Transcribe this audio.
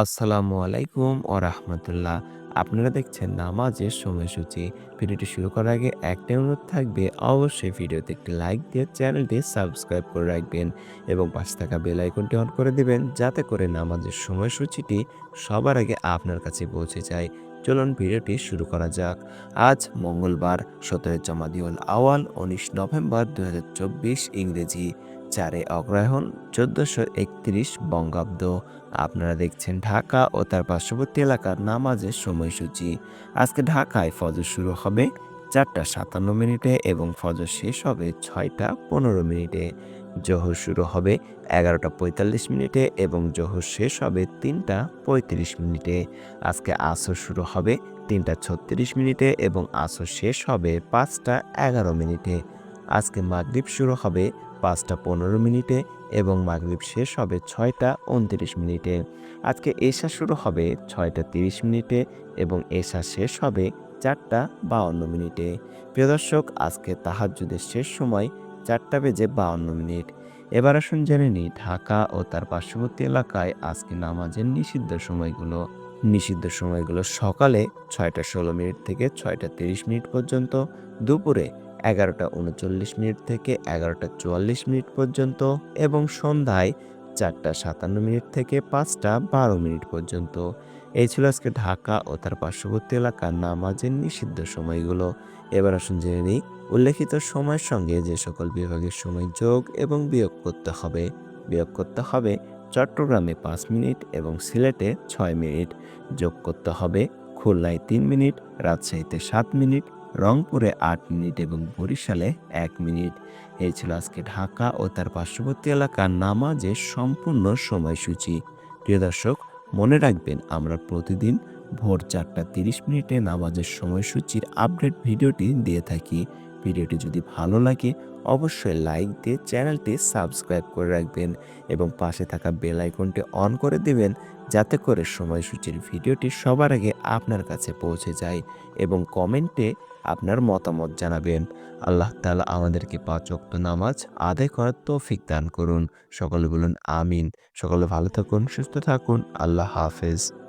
আসসালামু আলাইকুম ও রাহমাতুল্লাহ। আপনারা দেখছেন নামাজের সময়সূচি। ভিডিওটি শুরু করার আগে একটাই অনুরোধ থাকবে, অবশ্যই ভিডিওতে একটি লাইক দিয়ে চ্যানেলটি সাবস্ক্রাইব করে রাখবেন এবং পাশে থাকা বেল আইকনটি অন করে দিবেন যাতে করে নামাজের সময়সূচিটি সবার আগে আপনার কাছে পৌঁছে যায়। চলুন ভিডিওটি শুরু করা যাক। আজ মঙ্গলবার সতেরো জমাদিউল আওয়াল, উনিশ নভেম্বর দু হাজার চব্বিশ ইংরেজি। চারে অগ্রহায়ণ চোদ্দশো একত্রিশ বঙ্গাব্দ। আপনারা দেখছেন ঢাকা ও তার পার্শ্ববর্তী এলাকার নামাজের সময়সূচি। আজকে ঢাকায় ফজর শুরু হবে চারটা সাতান্ন মিনিটে এবং ফজর শেষ হবে ছয়টা পনেরো মিনিটে। জোহর শুরু হবে এগারোটা পঁয়তাল্লিশ মিনিটে এবং জোহর শেষ হবে তিনটা পঁয়ত্রিশ মিনিটে। আজকে আসর শুরু হবে তিনটা ছত্রিশ মিনিটে এবং আসর শেষ হবে পাঁচটা এগারো মিনিটে। আজকে মাগরিব শুরু হবে পাঁচটা পনেরো মিনিটে এবং মাগরিব শেষ হবে ছয়টা উনত্রিশ মিনিটে। আজকে এশা শুরু হবে ছয়টা তিরিশ মিনিটে এবং এশা শেষ হবে চারটা বাউন্ন মিনিটে। প্রিয় দর্শক, আজকে তাহাজ্জুদের শেষ সময় চারটা বেজে বাউন্ন মিনিট। এবার আসুন জেনে নিই ঢাকা ও তার পার্শ্ববর্তী এলাকায় আজকে নামাজের নিষিদ্ধ সময়গুলো। নিষিদ্ধ সময়গুলো সকালে ছয়টা ষোলো মিনিট থেকে ছয়টা তিরিশ মিনিট পর্যন্ত, দুপুরে এগারোটা উনচল্লিশ মিনিট থেকে এগারোটা চুয়াল্লিশ মিনিট পর্যন্ত এবং সন্ধ্যায় চারটা সাতান্ন মিনিট থেকে পাঁচটা বারো মিনিট পর্যন্ত। এই ছিল আজকে ঢাকা ও তার পার্শ্ববর্তী এলাকার নামাজের নিষিদ্ধ সময়গুলো। এবার আসুন জেনে নিই উল্লেখিত সময়ের সঙ্গে যে সকল বিভাগের সময় যোগ এবং বিয়োগ করতে হবে। বিয়োগ করতে হবে চট্টগ্রামে পাঁচ মিনিট এবং সিলেটে ছয় মিনিট। যোগ করতে হবে খুলনায় তিন মিনিট, রাজশাহীতে সাত মিনিট রংপুরে আট মিনিট এবং বরিশালে এক মিনিট। এই ছিল আজকে ঢাকা ও তার পার্শ্ববর্তী এলাকার নামাজের সম্পূর্ণ সময়সূচি। প্রিয় দর্শক, মনে রাখবেন, আমরা প্রতিদিন ভোর চারটা তিরিশ মিনিটে নামাজের সময়সূচির আপডেট ভিডিওটি দিয়ে থাকি। ভিডিওটি যদি ভালো লাগে, অবশ্যই লাইক দিয়ে চ্যানেলটি সাবস্ক্রাইব করে রাখবেন এবং পাশে থাকা বেল আইকনটি অন করে দিবেন, যাতে করে সময়সূচির ভিডিওটি সবার আগে আপনার কাছে পৌঁছে যায় এবং কমেন্টে আপনার মতামত জানাবেন। আল্লাহ তালা আমাদেরকে পাঁচ অক্ত নামাজ আদায় করার তৌফিক দান করুন। সকলে বলুন, আমিন। সকলে ভালো থাকুন, সুস্থ থাকুন। আল্লাহ হাফেজ।